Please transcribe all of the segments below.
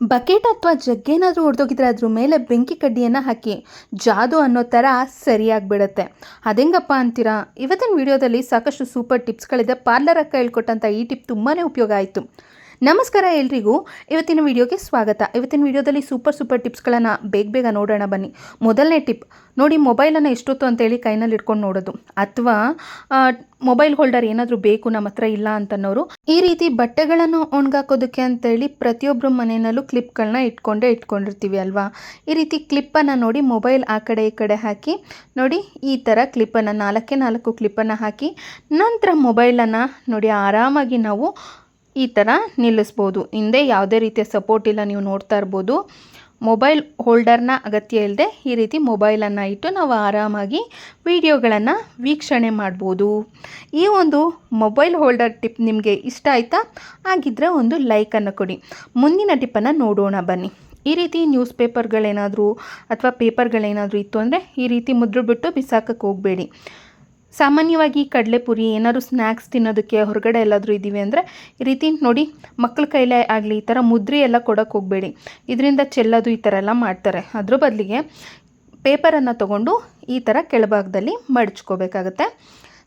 Bucket ಅಥವಾ ಜಗ್ಗೇನಾದರೂ ಹೊಡೆದೋಗಿದ್ರೆ ಅದ್ರ ಮೇಲೆ ಬೆಂಕಿ ಕಡ್ಡಿಯನ್ನು ಹಾಕಿ, ಜಾದು ಅನ್ನೋ ಥರ ಸರಿಯಾಗಿಬಿಡುತ್ತೆ. ಅದೆಂಗಪ್ಪ ಅಂತೀರಾ? ಇವತ್ತಿನ ವಿಡಿಯೋದಲ್ಲಿ ಸಾಕಷ್ಟು ಸೂಪರ್ ಟಿಪ್ಸ್ಗಳಿದೆ. ಪಾರ್ಲರ್ ಅಕ್ಕ ಹೇಳ್ಕೊಟ್ಟಂಥ ಈ ಟಿಪ್ ತುಂಬಾ ಉಪಯೋಗ ಆಯಿತು. ನಮಸ್ಕಾರ ಎಲ್ರಿಗೂ. ಇವತ್ತಿನ ವಿಡಿಯೋಗೆ ಸ್ವಾಗತ. ಇವತ್ತಿನ ವಿಡಿಯೋದಲ್ಲಿ ಸೂಪರ್ ಸೂಪರ್ ಟಿಪ್ಸ್ಗಳನ್ನು ಬೇಗ ಬೇಗ ನೋಡೋಣ ಬನ್ನಿ. ಮೊದಲನೇ ಟಿಪ್, ನೋಡಿ ಮೊಬೈಲನ್ನು ಎಷ್ಟೊತ್ತು ಅಂತೇಳಿ ಕೈನಲ್ಲಿ ಇಟ್ಕೊಂಡು ನೋಡೋದು. ಅಥವಾ ಮೊಬೈಲ್ ಹೋಲ್ಡರ್ ಏನಾದರೂ ಬೇಕು, ನಮ್ಮ ಹತ್ರ ಇಲ್ಲ ಅಂತನ್ನೋರು, ಈ ರೀತಿ ಬಟ್ಟೆಗಳನ್ನು ಒಣಗಾಕೋದಕ್ಕೆ ಅಂತೇಳಿ ಪ್ರತಿಯೊಬ್ಬರ ಮನೆಯಲ್ಲೂ ಕ್ಲಿಪ್ಗಳನ್ನ ಇಟ್ಕೊಂಡೇ ಇಟ್ಕೊಂಡಿರ್ತೀವಿ ಅಲ್ವಾ? ಈ ರೀತಿ ಕ್ಲಿಪ್ಪನ್ನು ನೋಡಿ ಮೊಬೈಲ್ ಆ ಕಡೆ ಈ ಕಡೆ ಹಾಕಿ, ನೋಡಿ ಈ ಥರ ಕ್ಲಿಪ್ಪನ್ನು ನಾಲ್ಕೇ ನಾಲ್ಕು ಕ್ಲಿಪ್ಪನ್ನು ಹಾಕಿ, ನಂತರ ಮೊಬೈಲನ್ನು ನೋಡಿ ಆರಾಮಾಗಿ ನಾವು ಈ ಥರ ನಿಲ್ಲಿಸ್ಬೋದು. ಹಿಂದೆ ಯಾವುದೇ ರೀತಿಯ ಸಪೋರ್ಟ್ ಇಲ್ಲ, ನೀವು ನೋಡ್ತಾ ಇರ್ಬೋದು. ಮೊಬೈಲ್ ಹೋಲ್ಡರ್ನ ಅಗತ್ಯ ಇಲ್ಲದೆ ಈ ರೀತಿ ಮೊಬೈಲನ್ನು ಇಟ್ಟು ನಾವು ಆರಾಮಾಗಿ ವಿಡಿಯೋಗಳನ್ನು ವೀಕ್ಷಣೆ ಮಾಡ್ಬೋದು. ಈ ಒಂದು ಮೊಬೈಲ್ ಹೋಲ್ಡರ್ ಟಿಪ್ ನಿಮಗೆ ಇಷ್ಟ ಆಯಿತಾ? ಹಾಗಿದ್ರೆ ಒಂದು ಲೈಕನ್ನು ಕೊಡಿ. ಮುಂದಿನ ಟಿಪ್ಪನ್ನು ನೋಡೋಣ ಬನ್ನಿ. ಈ ರೀತಿ ನ್ಯೂಸ್ ಪೇಪರ್ಗಳೇನಾದರೂ ಅಥವಾ ಪೇಪರ್ಗಳೇನಾದರೂ ಇತ್ತು ಅಂದರೆ ಈ ರೀತಿ ಮುದ್ರು ಬಿಟ್ಟು ಬಿಸಾಕಕ್ಕೆ ಹೋಗಬೇಡಿ. ಸಾಮಾನ್ಯವಾಗಿ ಕಡಲೆಪುರಿ ಏನಾದ್ರು ಸ್ನ್ಯಾಕ್ಸ್ ತಿನ್ನೋದಕ್ಕೆ ಹೊರಗಡೆ ಎಲ್ಲಾದರೂ ಇದ್ದೀವಿ ಅಂದರೆ ಈ ರೀತಿ ನೋಡಿ ಮಕ್ಕಳ ಕೈಲೇ ಆಗಲಿ ಈ ಥರ ಮುದ್ರಿ ಎಲ್ಲ ಕೊಡೋಕ್ಕೆ ಹೋಗಬೇಡಿ. ಇದರಿಂದ ಚೆಲ್ಲೋದು ಈ ಥರ ಎಲ್ಲ ಮಾಡ್ತಾರೆ. ಅದ್ರ ಬದಲಿಗೆ ಪೇಪರನ್ನು ತಗೊಂಡು ಈ ಥರ ಕೆಳಭಾಗದಲ್ಲಿ ಮಡಚ್ಕೋಬೇಕಾಗತ್ತೆ.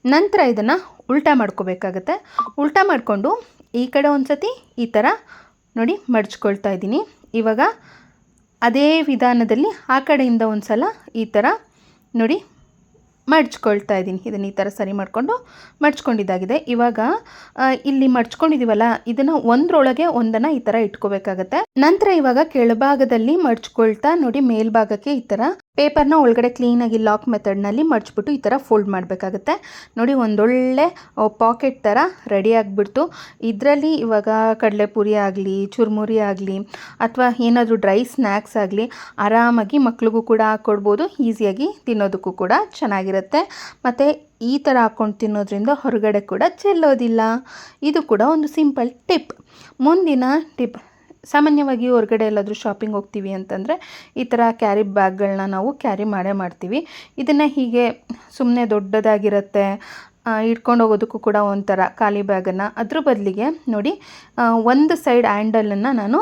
ನಂತರ ಇದನ್ನು ಉಲ್ಟಾ ಮಾಡ್ಕೋಬೇಕಾಗತ್ತೆ. ಉಲ್ಟಾ ಮಾಡಿಕೊಂಡು ಈ ಕಡೆ ಒಂದು ಸತಿ ಈ ಥರ ನೋಡಿ ಮಡಚ್ಕೊಳ್ತಾ ಇದ್ದೀನಿ. ಇವಾಗ ಅದೇ ವಿಧಾನದಲ್ಲಿ ಆ ಕಡೆಯಿಂದ ಒಂದು ಸಲ ಈ ಥರ ನೋಡಿ ಮಡ್ಚ್ಕೊಳ್ತಾ ಇದ್ದೀನಿ. ಇದನ್ನು ಈ ಥರ ಸರಿ ಮಾಡಿಕೊಂಡು ಮಡ್ಚ್ಕೊಂಡಿದ್ದಾಗಿದೆ. ಇವಾಗ ಇಲ್ಲಿ ಮಡ್ಚ್ಕೊಂಡಿದ್ದೀವಲ್ಲ ಇದನ್ನು ಒಂದರೊಳಗೆ ಒಂದನ್ನು ಈ ಥರ ಇಟ್ಕೋಬೇಕಾಗತ್ತೆ. ನಂತರ ಇವಾಗ ಕೆಳಭಾಗದಲ್ಲಿ ಮಡ್ಚ್ಕೊಳ್ತಾ ನೋಡಿ ಮೇಲ್ಭಾಗಕ್ಕೆ ಈ ಥರ ಪೇಪರ್ನ ಒಳಗಡೆ ಕ್ಲೀನಾಗಿ ಲಾಕ್ ಮೆಥಡ್ನಲ್ಲಿ ಮಡಚ್ಬಿಟ್ಟು ಈ ಥರ ಫೋಲ್ಡ್ ಮಾಡಬೇಕಾಗತ್ತೆ. ನೋಡಿ ಒಂದೊಳ್ಳೆ ಪಾಕೆಟ್ ಥರ ರೆಡಿ ಆಗಿಬಿಡ್ತು. ಇದರಲ್ಲಿ ಇವಾಗ ಕಡಲೆಪುರಿ ಆಗಲಿ, ಚುರುಮುರಿ ಆಗಲಿ, ಅಥವಾ ಏನಾದರೂ ಡ್ರೈ ಸ್ನ್ಯಾಕ್ಸ್ ಆಗಲಿ, ಆರಾಮಾಗಿ ಮಕ್ಳಿಗೂ ಕೂಡ ಹಾಕ್ಕೊಡ್ಬೋದು ಈಸಿಯಾಗಿ ತಿನ್ನೋದಕ್ಕೂ ಕೂಡ ಚೆನ್ನಾಗಿರುತ್ತೆ. ಮತ್ತು ಈ ಥರ ಹಾಕ್ಕೊಂಡು ತಿನ್ನೋದ್ರಿಂದ ಹೊರಗಡೆ ಕೂಡ ಚೆಲ್ಲೋದಿಲ್ಲ. ಇದು ಕೂಡ ಒಂದು ಸಿಂಪಲ್ ಟಿಪ್ ಮುಂದಿನ ಟಿಪ್ ಸಾಮಾನ್ಯವಾಗಿ ಹೊರಗಡೆ ಎಲ್ಲಾದರೂ ಶಾಪಿಂಗ್ ಹೋಗ್ತೀವಿ ಅಂತಂದರೆ ಈ ಥರ ಕ್ಯಾರಿ ಬ್ಯಾಗ್ಗಳನ್ನ ನಾವು ಕ್ಯಾರಿ ಮಾಡೇ ಮಾಡ್ತೀವಿ. ಇದನ್ನು ಹೀಗೆ ಸುಮ್ಮನೆ ದೊಡ್ಡದಾಗಿರುತ್ತೆ ಇಟ್ಕೊಂಡು ಹೋಗೋದಕ್ಕೂ ಕೂಡ ಒಂಥರ ಖಾಲಿ ಬ್ಯಾಗನ್ನು ಅದ್ರ ಬದಲಿಗೆ ನೋಡಿ ಒಂದು ಸೈಡ್ ಹ್ಯಾಂಡಲನ್ನು ನಾನು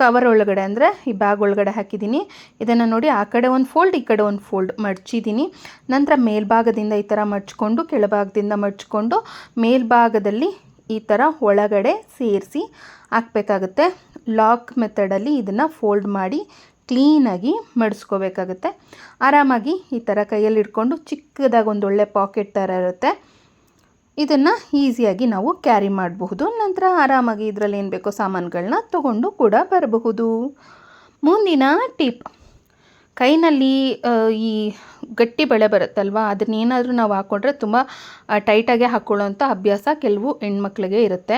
ಕವರ್ ಒಳಗಡೆ ಅಂದರೆ ಈ ಬ್ಯಾಗ್ ಒಳಗಡೆ ಹಾಕಿದ್ದೀನಿ. ಇದನ್ನು ನೋಡಿ ಆ ಕಡೆ ಒಂದು ಫೋಲ್ಡ್ ಈ ಕಡೆ ಒಂದು ಫೋಲ್ಡ್ ಮಡ್ಚಿದ್ದೀನಿ. ನಂತರ ಮೇಲ್ಭಾಗದಿಂದ ಈ ಥರ ಮಡ್ಚಿಕೊಂಡು, ಕೆಳಭಾಗದಿಂದ ಮಡ್ಚಿಕೊಂಡು ಮೇಲ್ಭಾಗದಲ್ಲಿ ಈ ಥರ ಒಳಗಡೆ ಸೇರಿಸಿ ಹಾಕಬೇಕಾಗುತ್ತೆ. ಲಾಕ್ ಮೆಥಡಲ್ಲಿ ಇದನ್ನು ಫೋಲ್ಡ್ ಮಾಡಿ ಕ್ಲೀನಾಗಿ ಮಡಿಸ್ಕೋಬೇಕಾಗುತ್ತೆ. ಆರಾಮಾಗಿ ಈ ಥರ ಕೈಯಲ್ಲಿ ಇಟ್ಕೊಂಡು ಚಿಕ್ಕದಾಗಿ ಒಳ್ಳೆ ಪಾಕೆಟ್ ಥರ ಇರುತ್ತೆ. ಇದನ್ನು ಈಸಿಯಾಗಿ ನಾವು ಕ್ಯಾರಿ ಮಾಡಬಹುದು. ನಂತರ ಆರಾಮಾಗಿ ಇದರಲ್ಲಿ ಏನು ಬೇಕೋ ಸಾಮಾನುಗಳನ್ನ ತೊಗೊಂಡು ಕೂಡ ಬರಬಹುದು. ಮುಂದಿನ ಟಿಪ್ ಕೈನಲ್ಲಿ ಈ ಗಟ್ಟಿ ಬಳೆ ಬರುತ್ತಲ್ವ? ಅದನ್ನೇನಾದರೂ ನಾವು ಹಾಕ್ಕೊಂಡ್ರೆ ತುಂಬ ಟೈಟಾಗೆ ಹಾಕ್ಕೊಳ್ಳೋಂಥ ಅಭ್ಯಾಸ ಕೆಲವು ಹೆಣ್ಮಕ್ಳಿಗೆ ಇರುತ್ತೆ.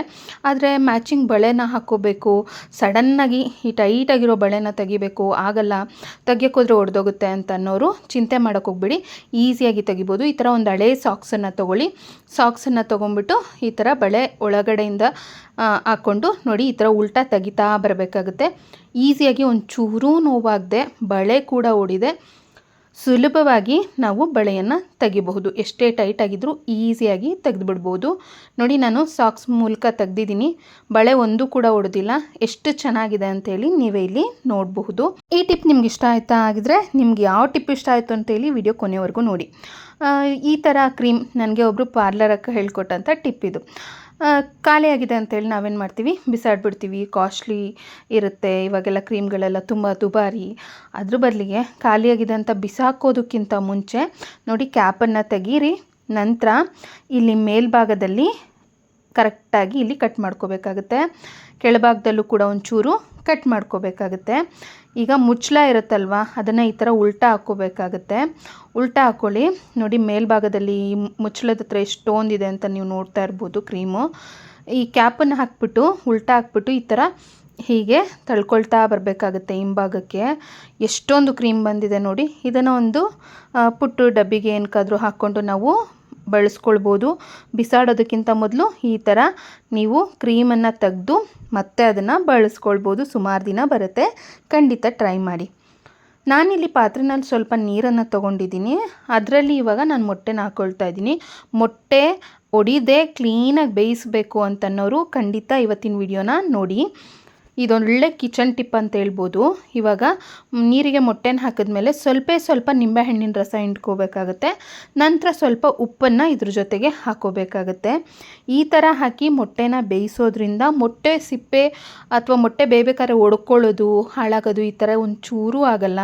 ಆದರೆ ಮ್ಯಾಚಿಂಗ್ ಬಳೆನ ಹಾಕ್ಕೋಬೇಕು ಸಡನ್ನಾಗಿ ಈ ಟೈಟಾಗಿರೋ ಬಳೆನ ತೆಗಿಬೇಕು, ಆಗಲ್ಲ ತೆಗಿಯೋಕ್ಕೋದ್ರೆ ಒಡೆದೋಗುತ್ತೆ ಅಂತ ಅನ್ನೋರು ಚಿಂತೆ ಮಾಡೋಕ್ಕೆ ಹೋಗ್ಬಿಡಿ. ಈಸಿಯಾಗಿ ತೆಗಿಬೋದು. ಈ ಥರ ಒಂದು ಹಳೆ ಸಾಕ್ಸನ್ನು ತೊಗೊಳ್ಳಿ. ಸಾಕ್ಸನ್ನು ತೊಗೊಂಬಿಟ್ಟು ಈ ಥರ ಬಳೆ ಒಳಗಡೆಯಿಂದ ಹಾಕ್ಕೊಂಡು ನೋಡಿ ಈ ಥರ ಉಲ್ಟಾ ತೆಗಿತಾ ಬರಬೇಕಾಗುತ್ತೆ. ಈಸಿಯಾಗಿ ಒಂಚೂರೂ ನೋವಾಗದೆ, ಬಳೆ ಕೂಡ ಓಡಿದೆ. ಸುಲಭವಾಗಿ ನಾವು ಬಳೆಯನ್ನು ತೆಗಿಬಹುದು. ಎಷ್ಟೇ ಟೈಟ್ ಆಗಿದ್ರೂ ಈಸಿಯಾಗಿ ತೆಗೆದುಬಿಡ್ಬೋದು. ನೋಡಿ ನಾನು ಸಾಕ್ಸ್ ಮೂಲಕ ತೆಗ್ದಿದ್ದೀನಿ. ಬಳೆ ಒಂದು ಕೂಡ ಒಡೆದಿಲ್ಲ. ಎಷ್ಟು ಚೆನ್ನಾಗಿದೆ ಅಂತೇಳಿ ನೀವೇ ಇಲ್ಲಿ ನೋಡಬಹುದು. ಈ ಟಿಪ್ ನಿಮ್ಗೆ ಇಷ್ಟ ಆಯ್ತಾ ಆಗಿದ್ರೆ ನಿಮ್ಗೆ ಯಾವ ಟಿಪ್ ಇಷ್ಟ ಆಯಿತು ಅಂತೇಳಿ ವಿಡಿಯೋ ಕೊನೆವರೆಗೂ ನೋಡಿ. ಈ ಥರ ಕ್ರೀಮ್ ನನಗೆ ಒಬ್ಬರು ಪಾರ್ಲರಕ್ಕೆ ಹೇಳ್ಕೊಟ್ಟಂಥ ಟಿಪ್ ಇದು. ಖಾಲಿಯಾಗಿದೆ ಅಂತೇಳಿ ನಾವೇನು ಮಾಡ್ತೀವಿ? ಬಿಸಾಡ್ಬಿಡ್ತೀವಿ. ಕಾಸ್ಟ್ಲಿ ಇರುತ್ತೆ. ಇವಾಗೆಲ್ಲ ಕ್ರೀಮ್ಗಳೆಲ್ಲ ತುಂಬ ದುಬಾರಿ. ಅದ್ರ ಬದಲಿಗೆ ಖಾಲಿಯಾಗಿದೆ ಅಂತ ಬಿಸಾಕೋದಕ್ಕಿಂತ ಮುಂಚೆ ನೋಡಿ ಕ್ಯಾಪನ್ನು ತೆಗೀರಿ. ನಂತರ ಇಲ್ಲಿ ಮೇಲ್ಭಾಗದಲ್ಲಿ ಕರೆಕ್ಟಾಗಿ ಇಲ್ಲಿ ಕಟ್ ಮಾಡ್ಕೋಬೇಕಾಗುತ್ತೆ. ಕೆಳಭಾಗದಲ್ಲೂ ಕೂಡ ಒಂಚೂರು ಕಟ್ ಮಾಡ್ಕೋಬೇಕಾಗುತ್ತೆ. ಈಗ ಮುಚ್ಚಳ ಇರುತ್ತಲ್ವ, ಅದನ್ನು ಈ ಥರ ಉಲ್ಟಾ ಹಾಕ್ಕೋಬೇಕಾಗುತ್ತೆ. ಉಲ್ಟಾ ಹಾಕ್ಕೊಳ್ಳಿ. ನೋಡಿ, ಮೇಲ್ಭಾಗದಲ್ಲಿ ಮುಚ್ಚಳದ ಹತ್ರ ಎಷ್ಟೊಂದಿದೆ ಅಂತ ನೀವು ನೋಡ್ತಾ ಇರ್ಬೋದು ಕ್ರೀಮು. ಈ ಕ್ಯಾಪನ್ನು ಹಾಕ್ಬಿಟ್ಟು, ಉಲ್ಟಾ ಹಾಕ್ಬಿಟ್ಟು ಈ ಥರ ಹೀಗೆ ತಳ್ಕೊಳ್ತಾ ಬರಬೇಕಾಗುತ್ತೆ ಹಿಂಭಾಗಕ್ಕೆ. ಎಷ್ಟೊಂದು ಕ್ರೀಮ್ ಬಂದಿದೆ ನೋಡಿ. ಇದನ್ನು ಒಂದು ಪುಟ್ಟು ಡಬ್ಬಿಗೆ ಏನಕ್ಕಾದರೂ ಹಾಕ್ಕೊಂಡು ನಾವು ಬಳಸ್ಕೊಳ್ಬೋದು. ಬಿಸಾಡೋದಕ್ಕಿಂತ ಮೊದಲು ಈ ಥರ ನೀವು ಕ್ರೀಮನ್ನು ತೆಗೆದು ಮತ್ತೆ ಅದನ್ನು ಬಳಸ್ಕೊಳ್ಬೋದು. ಸುಮಾರು ದಿನ ಬರುತ್ತೆ. ಖಂಡಿತ ಟ್ರೈ ಮಾಡಿ. ನಾನಿಲ್ಲಿ ಪಾತ್ರೆನಲ್ಲಿ ಸ್ವಲ್ಪ ನೀರನ್ನು ತೊಗೊಂಡಿದ್ದೀನಿ. ಅದರಲ್ಲಿ ಇವಾಗ ನಾನು ಮೊಟ್ಟೆನ ಹಾಕ್ಕೊಳ್ತಾ ಇದ್ದೀನಿ. ಮೊಟ್ಟೆ ಒಡಿದೆ ಕ್ಲೀನಾಗಿ ಬೇಯಿಸಬೇಕು ಅಂತನ್ನೋರು ಖಂಡಿತ ಇವತ್ತಿನ ವಿಡಿಯೋನ ನೋಡಿ. ಇದೊಳ್ಳೆ ಕಿಚನ್ ಟಿಪ್ ಅಂತ ಹೇಳ್ಬೋದು. ಇವಾಗ ನೀರಿಗೆ ಮೊಟ್ಟೆನ ಹಾಕಿದ್ಮೇಲೆ ಸ್ವಲ್ಪ ಸ್ವಲ್ಪ ನಿಂಬೆಹಣ್ಣಿನ ರಸ ಹಿಂಡ್ಕೋಬೇಕಾಗುತ್ತೆ. ನಂತರ ಸ್ವಲ್ಪ ಉಪ್ಪನ್ನು ಇದ್ರ ಜೊತೆಗೆ ಹಾಕೋಬೇಕಾಗುತ್ತೆ. ಈ ಥರ ಹಾಕಿ ಮೊಟ್ಟೆನ ಬೇಯಿಸೋದ್ರಿಂದ ಮೊಟ್ಟೆ ಸಿಪ್ಪೆ ಅಥವಾ ಮೊಟ್ಟೆ ಬೇಯಬೇಕಾದ್ರೆ ಒಡ್ಕೊಳ್ಳೋದು, ಹಾಳಾಗೋದು ಈ ಥರ ಒಂಚೂರೂ ಆಗಲ್ಲ.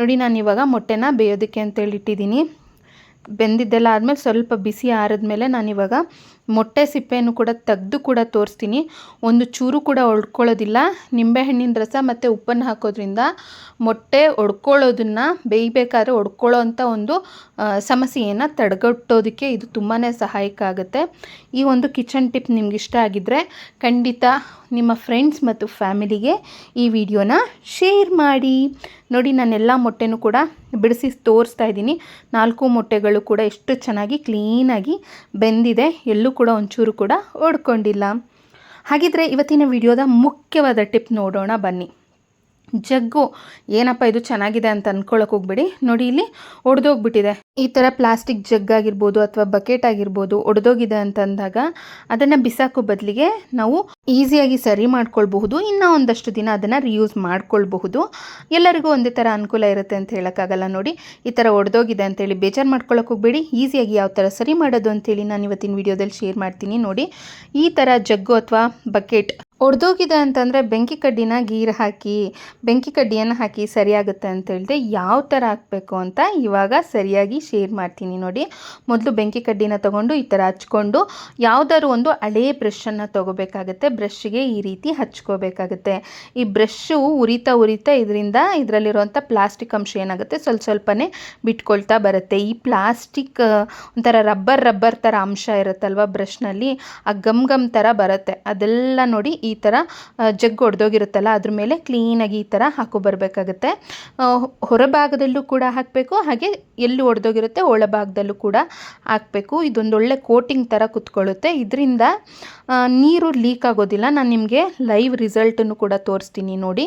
ನೋಡಿ, ನಾನು ಇವಾಗ ಮೊಟ್ಟೆನ ಬೇಯೋದಕ್ಕೆ ಅಂತೇಳಿ ಇಟ್ಟಿದ್ದೀನಿ. ಬೆಂದಿದ್ದೆಲ್ಲ ಆದಮೇಲೆ ಸ್ವಲ್ಪ ಬಿಸಿ ಆರಿದ್ಮೇಲೆ ನಾನಿವಾಗ ಮೊಟ್ಟೆ ಸಿಪ್ಪೆಯನ್ನು ಕೂಡ ತೆಗೆದು ಕೂಡ ತೋರಿಸ್ತೀನಿ. ಒಂದು ಚೂರು ಕೂಡ ಒಡ್ಕೊಳ್ಳೋದಿಲ್ಲ. ನಿಂಬೆಹಣ್ಣಿನ ರಸ ಮತ್ತು ಉಪ್ಪನ್ನು ಹಾಕೋದ್ರಿಂದ ಮೊಟ್ಟೆ ಒಡ್ಕೊಳ್ಳೋದನ್ನು ಬೇಯಬೇಕಾದ್ರೆ ಒಡ್ಕೊಳ್ಳೋ ಅಂಥ ಒಂದು ಸಮಸ್ಯೆಯನ್ನು ತಡೆಗಟ್ಟೋದಕ್ಕೆ ಇದು ತುಂಬಾ ಸಹಾಯಕ ಆಗುತ್ತೆ. ಈ ಒಂದು ಕಿಚನ್ ಟಿಪ್ ನಿಮ್ಗೆ ಇಷ್ಟ ಆಗಿದ್ದರೆ ಖಂಡಿತ ನಿಮ್ಮ ಫ್ರೆಂಡ್ಸ್ ಮತ್ತು ಫ್ಯಾಮಿಲಿಗೆ ಈ ವಿಡಿಯೋನ ಶೇರ್ ಮಾಡಿ. ನೋಡಿ ನಾನೆಲ್ಲ ಮೊಟ್ಟೆನೂ ಕೂಡ ಬಿಡಿಸಿ ತೋರಿಸ್ತಾ ಇದ್ದೀನಿ. ನಾಲ್ಕು ಮೊಟ್ಟೆಗಳು ಕೂಡ ಎಷ್ಟು ಚೆನ್ನಾಗಿ ಕ್ಲೀನಾಗಿ ಬೆಂದಿದೆ. ಎಲ್ಲೂ ಕೂಡ ಒಂಚೂರು ಕೂಡ ಓಡ್ಕೊಂಡಿಲ್ಲ. ಹಾಗಿದ್ರೆ ಇವತ್ತಿನ ವಿಡಿಯೋದ ಮುಖ್ಯವಾದ ಟಿಪ್ ನೋಡೋಣ ಬನ್ನಿ. ಜಗ್ಗು, ಏನಪ್ಪ ಇದು ಚೆನ್ನಾಗಿದೆ ಅಂತ ಅನ್ಕೊಳಕ್ಕೆ ಹೋಗ್ಬೇಡಿ. ನೋಡಿ ಇಲ್ಲಿ ಒಡೆದೋಗ್ಬಿಟ್ಟಿದೆ. ಈ ಥರ ಪ್ಲಾಸ್ಟಿಕ್ ಜಗ್ ಆಗಿರ್ಬೋದು ಅಥವಾ ಬಕೆಟ್ ಆಗಿರ್ಬೋದು ಒಡೆದೋಗಿದೆ ಅಂತಂದಾಗ ಅದನ್ನು ಬಿಸಾಕೋ ಬದಲಿಗೆ ನಾವು ಈಸಿಯಾಗಿ ಸರಿ ಮಾಡ್ಕೊಳ್ಬಹುದು. ಇನ್ನೂ ಒಂದಷ್ಟು ದಿನ ಅದನ್ನು ರಿಯೂಸ್ ಮಾಡ್ಕೊಳ್ಬಹುದು. ಎಲ್ಲರಿಗೂ ಒಂದೇ ಥರ ಅನುಕೂಲ ಇರುತ್ತೆ ಅಂತ ಹೇಳೋಕ್ಕಾಗಲ್ಲ ನೋಡಿ. ಈ ಥರ ಒಡೆದೋಗಿದೆ ಅಂತೇಳಿ ಬೇಜಾರು ಮಾಡ್ಕೊಳಕ್ಕೆ ಹೋಗ್ಬೇಡಿ. ಈಸಿಯಾಗಿ ಯಾವ ಥರ ಸರಿ ಮಾಡೋದು ಅಂತೇಳಿ ನಾನು ಇವತ್ತಿನ ವಿಡಿಯೋದಲ್ಲಿ ಶೇರ್ ಮಾಡ್ತೀನಿ ನೋಡಿ. ಈ ಥರ ಜಗ್ಗು ಅಥವಾ ಬಕೆಟ್ ಒಡೆದೋಗಿದೆ ಅಂತಂದರೆ ಬೆಂಕಿ ಕಡ್ಡಿನ ಗೀರ್ ಹಾಕಿ, ಬೆಂಕಿ ಕಡ್ಡಿಯನ್ನು ಹಾಕಿ ಸರಿಯಾಗುತ್ತೆ ಅಂತ ಹೇಳಿದ್ರೆ ಯಾವ ಥರ ಹಾಕಬೇಕು ಅಂತ ಇವಾಗ ಸರಿಯಾಗಿ ಶೇರ್ ಮಾಡ್ತೀನಿ ನೋಡಿ. ಮೊದಲು ಬೆಂಕಿ ಕಡ್ಡಿನ ತಗೊಂಡು ಈ ಥರ ಹಚ್ಕೊಂಡು ಯಾವುದಾದ್ರು ಒಂದು ಹಳೆಯ ಬ್ರಷನ್ನು ತೊಗೋಬೇಕಾಗತ್ತೆ. ಬ್ರಷ್ಗೆ ಈ ರೀತಿ ಹಚ್ಕೋಬೇಕಾಗುತ್ತೆ. ಈ ಬ್ರಷ್ಷು ಉರಿತಾ ಉರಿತಾ ಇದರಿಂದ ಇದರಲ್ಲಿರುವಂಥ ಪ್ಲಾಸ್ಟಿಕ್ ಅಂಶ ಏನಾಗುತ್ತೆ? ಸ್ವಲ್ಪ ಸ್ವಲ್ಪನೇ ಬಿಟ್ಕೊಳ್ತಾ ಬರುತ್ತೆ. ಈ ಪ್ಲಾಸ್ಟಿಕ್ ಒಂಥರ ರಬ್ಬರ್ ರಬ್ಬರ್ ಥರ ಅಂಶ ಇರುತ್ತಲ್ವ ಬ್ರಷ್ನಲ್ಲಿ ಆ ಗಮ್ ಗಮ್ ಥರ ಬರುತ್ತೆ. ಅದೆಲ್ಲ ನೋಡಿ ಈ ಥರ ಜಗ್ ಒಡೆದೋಗಿರುತ್ತಲ್ಲ, ಅದ್ರ ಮೇಲೆ ಕ್ಲೀನಾಗಿ ಈ ಥರ ಹಾಕೊಬರ್ಬೇಕಾಗುತ್ತೆ ಹೊರಭಾಗದಲ್ಲೂ ಕೂಡ ಹಾಕಬೇಕು, ಹಾಗೆ ಎಲ್ಲಿ ಒಡೆದೋಗಿರುತ್ತೆ ಒಳಭಾಗದಲ್ಲೂ ಕೂಡ ಹಾಕಬೇಕು. ಇದೊಂದೊಳ್ಳೆ ಕೋಟಿಂಗ್ ಥರ ಕುತ್ಕೊಳ್ಳುತ್ತೆ. ಇದರಿಂದ ನೀರು ಲೀಕ್ ಆಗೋದಿಲ್ಲ. ನಾನು ನಿಮಗೆ ಲೈವ್ ರಿಸಲ್ಟನ್ನು ಕೂಡ ತೋರಿಸ್ತೀನಿ ನೋಡಿ.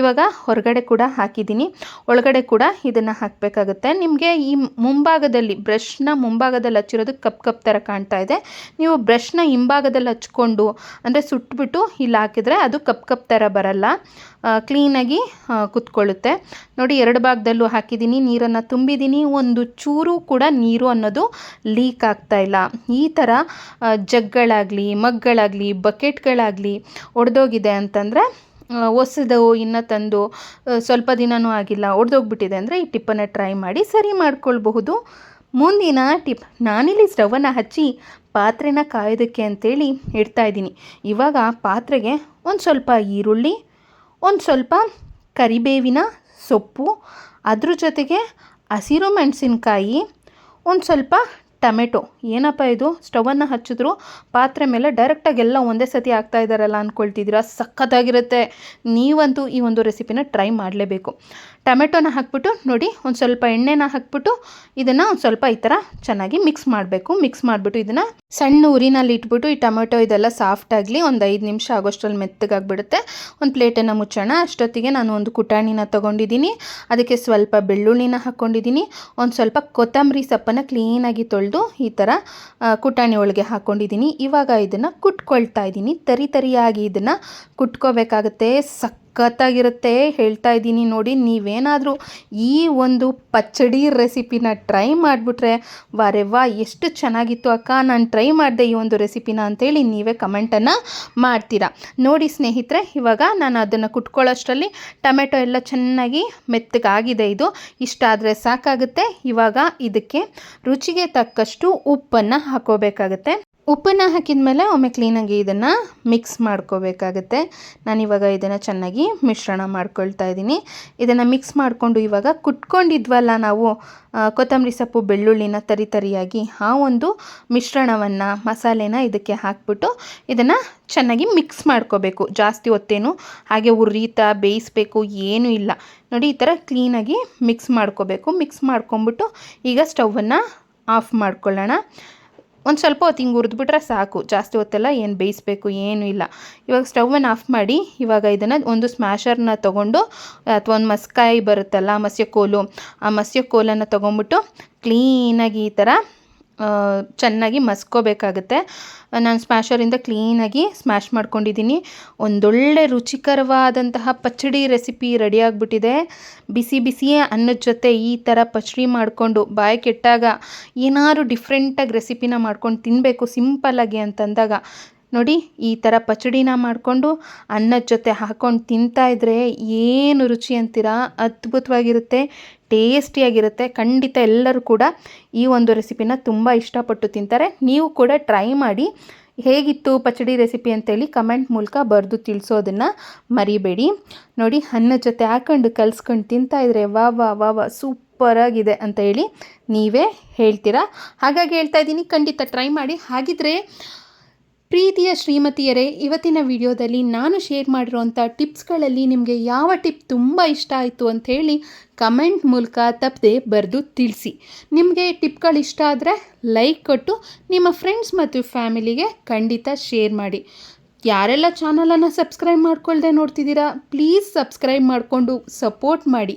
ಇವಾಗ ಹೊರಗಡೆ ಕೂಡ ಹಾಕಿದ್ದೀನಿ. ಒಳಗಡೆ ಕೂಡ ಇದನ್ನು ಹಾಕಬೇಕಾಗುತ್ತೆ. ನಿಮಗೆ ಈ ಮುಂಭಾಗದಲ್ಲಿ ಬ್ರಷ್ನ ಮುಂಭಾಗದಲ್ಲಿ ಹಚ್ಚಿರೋದು ಕಪ್ ಕಪ್ ಥರ ಕಾಣ್ತಾ ಇದೆ. ನೀವು ಬ್ರಷ್ನ ಹಿಂಭಾಗದಲ್ಲಿ ಹಚ್ಕೊಂಡು, ಅಂದರೆ ಸುಟ್ಬಿಟ್ಟು ಇಲ್ಲಿ ಹಾಕಿದರೆ ಅದು ಕಪ್ ಕಪ್ ಥರ ಬರಲ್ಲ. ಕ್ಲೀನಾಗಿ ಕುತ್ಕೊಳ್ಳುತ್ತೆ. ನೋಡಿ, ಎರಡು ಭಾಗದಲ್ಲೂ ಹಾಕಿದ್ದೀನಿ. ನೀರನ್ನು ತುಂಬಿದ್ದೀನಿ. ಒಂದು ಚೂರು ಕೂಡ ನೀರು ಅನ್ನೋದು ಲೀಕ್ ಆಗ್ತಾ ಇಲ್ಲ. ಈ ಥರ ಜಗ್ಗಳಾಗಲಿ, ಮಗ್ಗಳಾಗಲಿ, ಬಕೆಟ್ಗಳಾಗಲಿ ಒಡೆದೋಗಿದೆ ಅಂತಂದರೆ ಹೊಸದು ಇನ್ನು ತಂದು ಸ್ವಲ್ಪ ದಿನವೂ ಆಗಿಲ್ಲ. ಒಡೆದೋಗ್ಬಿಟ್ಟಿದೆ ಅಂದರೆ ಈ ಟಿಪ್ಪನ್ನು ಟ್ರೈ ಮಾಡಿ ಸರಿ ಮಾಡ್ಕೊಳ್ಬಹುದು. ಮುಂದಿನ ಟಿಪ್, ನಾನಿಲ್ಲಿ ಸ್ಟವನ್ನು ಹಚ್ಚಿ ಪಾತ್ರೆನ ಕಾಯೋದಕ್ಕೆ ಅಂತೇಳಿ ಇಡ್ತಾ ಇದ್ದೀನಿ. ಇವಾಗ ಪಾತ್ರೆಗೆ ಒಂದು ಸ್ವಲ್ಪ ಈರುಳ್ಳಿ, ಒಂದು ಸ್ವಲ್ಪ ಕರಿಬೇವಿನ ಸೊಪ್ಪು, ಅದ್ರ ಜೊತೆಗೆ ಹಸಿರು ಮೆಣಸಿನ್ಕಾಯಿ, ಒಂದು ಸ್ವಲ್ಪ ಟೊಮೆಟೊ. ಏನಪ್ಪ ಇದು? ಸ್ಟವನ್ನು ಹಚ್ಚಿದ್ರು, ಪಾತ್ರೆ ಮೇಲೆ ಡೈರೆಕ್ಟಾಗಿ ಎಲ್ಲ ಒಂದೇ ಸತಿ ಹಾಕ್ತಾ ಇದ್ದಾರಲ್ಲ ಅಂದ್ಕೊಳ್ತಿದ್ದೀರಾ ಸಖತ್ತಾಗಿರುತ್ತೆ. ನೀವಂತೂ ಈ ಒಂದು ರೆಸಿಪಿನ ಟ್ರೈ ಮಾಡಲೇಬೇಕು. ಟೊಮೆಟೊನ ಹಾಕ್ಬಿಟ್ಟು ನೋಡಿ, ಒಂದು ಸ್ವಲ್ಪ ಎಣ್ಣೆನ ಹಾಕ್ಬಿಟ್ಟು ಇದನ್ನು ಒಂದು ಸ್ವಲ್ಪ ಈ ಥರ ಚೆನ್ನಾಗಿ ಮಿಕ್ಸ್ ಮಾಡಬೇಕು. ಮಿಕ್ಸ್ ಮಾಡಿಬಿಟ್ಟು ಇದನ್ನು ಸಣ್ಣ ಉರಿನಲ್ಲಿ ಇಟ್ಬಿಟ್ಟು ಈ ಟೊಮೆಟೊ ಇದೆಲ್ಲ ಸಾಫ್ಟ್ ಆಗಲಿ ಒಂದು ಐದು ನಿಮಿಷ ಆಗೋಷ್ಟರಲ್ಲಿ ಮೆತ್ತಗಾಗ್ಬಿಡುತ್ತೆ. ಒಂದು ಪ್ಲೇಟನ್ನು ಮುಚ್ಚೋಣ. ಅಷ್ಟೊತ್ತಿಗೆ ನಾನು ಒಂದು ಕುಟಾಣಿನ ತೊಗೊಂಡಿದ್ದೀನಿ. ಅದಕ್ಕೆ ಸ್ವಲ್ಪ ಬೆಳ್ಳುಳ್ಳಿನ ಹಾಕ್ಕೊಂಡಿದ್ದೀನಿ ಒಂದು ಸ್ವಲ್ಪ ಕೊತ್ತಂಬರಿ ಸೊಪ್ಪನ್ನು ಕ್ಲೀನಾಗಿ ತೊಳೆದು ಈ ಥರ ಕುಟಾಣಿ ಒಳಗೆ ಹಾಕ್ಕೊಂಡಿದ್ದೀನಿ ಇವಾಗ ಇದನ್ನು ಕುಟ್ಕೊಳ್ತಾ ಇದ್ದೀನಿ. ತರಿ ತರಿಯಾಗಿ ಇದನ್ನು ಕುಟ್ಕೋಬೇಕಾಗುತ್ತೆ. ಸಖತ್ತಾಗಿರುತ್ತೆ ಹೇಳ್ತಾ ಇದ್ದೀನಿ ನೋಡಿ, ನೀವೇನಾದರೂ ಈ ಒಂದು ಪಚ್ಚಡಿ ರೆಸಿಪಿನ ಟ್ರೈ ಮಾಡಿಬಿಟ್ರೆ, ವಾರೆ ವಾ, ಎಷ್ಟು ಚೆನ್ನಾಗಿತ್ತು ಅಕ್ಕ. ನಾನು ಟ್ರೈ ಮಾಡಿದೆ ಈ ಒಂದು ರೆಸಿಪಿನ ಅಂತೇಳಿ ನೀವೇ ಕಮೆಂಟನ್ನು ಮಾಡ್ತೀರಾ. ನೋಡಿ ಸ್ನೇಹಿತರೆ, ಇವಾಗ ನಾನು ಅದನ್ನು ಕುಟ್ಕೊಳ್ಳೋಷ್ಟರಲ್ಲಿ ಟೊಮೆಟೊ ಎಲ್ಲ ಚೆನ್ನಾಗಿ ಮೆತ್ತಗಾಗಿದೆ ಇದು. ಇಷ್ಟಾದರೆ ಸಾಕಾಗುತ್ತೆ. ಇವಾಗ ಇದಕ್ಕೆ ರುಚಿಗೆ ತಕ್ಕಷ್ಟು ಉಪ್ಪನ್ನು ಹಾಕೋಬೇಕಾಗುತ್ತೆ. ಉಪ್ಪನ್ನು ಹಾಕಿದ ಮೇಲೆ ಒಮ್ಮೆ ಕ್ಲೀನಾಗಿ ಇದನ್ನು ಮಿಕ್ಸ್ ಮಾಡ್ಕೋಬೇಕಾಗತ್ತೆ. ನಾನಿವಾಗ ಇದನ್ನು ಚೆನ್ನಾಗಿ ಮಿಶ್ರಣ ಮಾಡ್ಕೊಳ್ತಾ ಇದ್ದೀನಿ. ಇದನ್ನು ಮಿಕ್ಸ್ ಮಾಡಿಕೊಂಡು ಇವಾಗ ಕುಟ್ಕೊಂಡಿದ್ವಲ್ಲ ನಾವು ಕೊತ್ತಂಬರಿ ಸೊಪ್ಪು, ಬೆಳ್ಳುಳ್ಳಿನ ತರಿ ತರಿಯಾಗಿ ಆ ಒಂದು ಮಿಶ್ರಣವನ್ನು, ಮಸಾಲೆನ ಇದಕ್ಕೆ ಹಾಕ್ಬಿಟ್ಟು ಇದನ್ನು ಚೆನ್ನಾಗಿ ಮಿಕ್ಸ್ ಮಾಡ್ಕೋಬೇಕು. ಜಾಸ್ತಿ ಹೊತ್ತೇನು ಹಾಗೆ ಉರಿತಾ, ಬೇಯಿಸ್ಬೇಕು ಏನೂ ಇಲ್ಲ. ನೋಡಿ, ಈ ಥರ ಕ್ಲೀನಾಗಿ ಮಿಕ್ಸ್ ಮಾಡ್ಕೋಬೇಕು. ಮಿಕ್ಸ್ ಮಾಡ್ಕೊಂಬಿಟ್ಟು ಈಗ ಸ್ಟವನ್ನು ಆಫ್ ಮಾಡ್ಕೊಳ್ಳೋಣ. ಒಂದು ಸ್ವಲ್ಪ ಹೊತ್ತು ಹಿಂಗೆ ಹುರಿದ್ಬಿಟ್ರೆ ಸಾಕು. ಜಾಸ್ತಿ ಹೊತ್ತೆಲ್ಲ, ಏನು ಬೇಯಿಸ್ಬೇಕು, ಏನೂ ಇಲ್ಲ. ಇವಾಗ ಸ್ಟವನ್ನು ಆಫ್ ಮಾಡಿ, ಇವಾಗ ಇದನ್ನು ಒಂದು ಸ್ಮ್ಯಾಶರ್ನ ತೊಗೊಂಡು, ಅಥವಾ ಒಂದು ಮಸ್ಕಾಯಿ ಬರುತ್ತಲ್ಲ ಮಸ್ಯ ಕೋಲು ಆ ಮಸ್ಯ ಕೋಲನ್ನು ತೊಗೊಂಬಿಟ್ಟು ಕ್ಲೀನಾಗಿ ಈ ಥರ ಚೆನ್ನಾಗಿ ಮಸ್ಕೋಬೇಕಾಗುತ್ತೆ. ನಾನು ಸ್ಮ್ಯಾಷರಿಂದ ಕ್ಲೀನಾಗಿ ಸ್ಮ್ಯಾಶ್ ಮಾಡ್ಕೊಂಡಿದ್ದೀನಿ ಒಂದೊಳ್ಳೆ ರುಚಿಕರವಾದಂತಹ ಪಚ್ಚಡಿ ರೆಸಿಪಿ ರೆಡಿಯಾಗಿಬಿಟ್ಟಿದೆ ಬಿಸಿ ಬಿಸಿಯೇ ಅನ್ನದ ಜೊತೆ ಈ ಥರ ಪಚ್ಚಡಿ ಮಾಡಿಕೊಂಡು ಬಾಯಿ ಕೆಟ್ಟಾಗ ಏನಾದ್ರು ಡಿಫ್ರೆಂಟಾಗಿ ರೆಸಿಪಿನ ಮಾಡ್ಕೊಂಡು ತಿನ್ನಬೇಕು ಸಿಂಪಲ್ಲಾಗಿ ಅಂತಂದಾಗ ನೋಡಿ, ಈ ಥರ ಪಚಡಿನ ಮಾಡಿಕೊಂಡು ಅನ್ನದ ಜೊತೆ ಹಾಕ್ಕೊಂಡು ತಿಂತಾ ಇದ್ದರೆ ಏನು ರುಚಿ ಅಂತೀರಾ? ಅದ್ಭುತವಾಗಿರುತ್ತೆ, ಟೇಸ್ಟಿಯಾಗಿರುತ್ತೆ. ಖಂಡಿತ ಎಲ್ಲರೂ ಕೂಡ ಈ ಒಂದು ರೆಸಿಪಿನ ತುಂಬ ಇಷ್ಟಪಟ್ಟು ತಿಂತಾರೆ. ನೀವು ಕೂಡ ಟ್ರೈ ಮಾಡಿ. ಹೇಗಿತ್ತು ಪಚಡಿ ರೆಸಿಪಿ ಅಂತೇಳಿ ಕಮೆಂಟ್ ಮೂಲಕ ಬರೆದು ತಿಳಿಸೋದನ್ನು ಮರಿಬೇಡಿ. ನೋಡಿ, ಅನ್ನದ ಜೊತೆ ಹಾಕೊಂಡು ಕಲಿಸ್ಕೊಂಡು ತಿಂತಾ ಇದ್ರೆ ವಾ ವಾ ವಾ ವಾ, ಸೂಪರಾಗಿದೆ ಅಂತ ಹೇಳಿ ನೀವೇ ಹೇಳ್ತೀರಾ? ಹಾಗಾಗಿ ಹೇಳ್ತಾ ಇದ್ದೀನಿ. ಖಂಡಿತ ಟ್ರೈ ಮಾಡಿ. ಹಾಗಿದ್ರೆ ಪ್ರೀತಿಯ ಶ್ರೀಮತಿಯರೇ, ಇವತ್ತಿನ ವಿಡಿಯೋದಲ್ಲಿ ನಾನು ಶೇರ್ ಮಾಡಿರೋಂಥ ಟಿಪ್ಸ್ಗಳಲ್ಲಿ ನಿಮಗೆ ಯಾವ ಟಿಪ್ ತುಂಬ ಇಷ್ಟ ಆಯಿತು ಹೇಳಿ ಕಮೆಂಟ್ ಮೂಲಕ ತಪ್ಪದೆ ಬರೆದು ತಿಳಿಸಿ. ನಿಮಗೆ ಟಿಪ್ಗಳು ಇಷ್ಟ ಆದರೆ ಲೈಕ್ ಕೊಟ್ಟು ನಿಮ್ಮ ಫ್ರೆಂಡ್ಸ್ ಮತ್ತು ಫ್ಯಾಮಿಲಿಗೆ ಖಂಡಿತ ಶೇರ್ ಮಾಡಿ. ಯಾರೆಲ್ಲ ಚಾನಲನ್ನು ಸಬ್ಸ್ಕ್ರೈಬ್ ಮಾಡ್ಕೊಳ್ಳದೆ ನೋಡ್ತಿದ್ದೀರಾ ಪ್ಲೀಸ್ ಸಬ್ಸ್ಕ್ರೈಬ್ ಮಾಡಿಕೊಂಡು ಸಪೋರ್ಟ್ ಮಾಡಿ.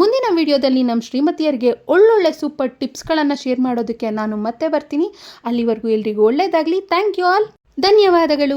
ಮುಂದಿನ ವಿಡಿಯೋದಲ್ಲಿ ನಮ್ಮ ಶ್ರೀಮತಿಯರಿಗೆ ಒಳ್ಳೊಳ್ಳೆ ಸೂಪರ್ ಟಿಪ್ಸ್ಗಳನ್ನು ಶೇರ್ ಮಾಡೋದಕ್ಕೆ ನಾನು ಮತ್ತೆ ಬರ್ತೀನಿ. ಅಲ್ಲಿವರೆಗೂ ಎಲ್ರಿಗೂ ಒಳ್ಳೆಯದಾಗಲಿ ಥ್ಯಾಂಕ್ ಯು ಆಲ್ ಧನ್ಯವಾದಗಳು.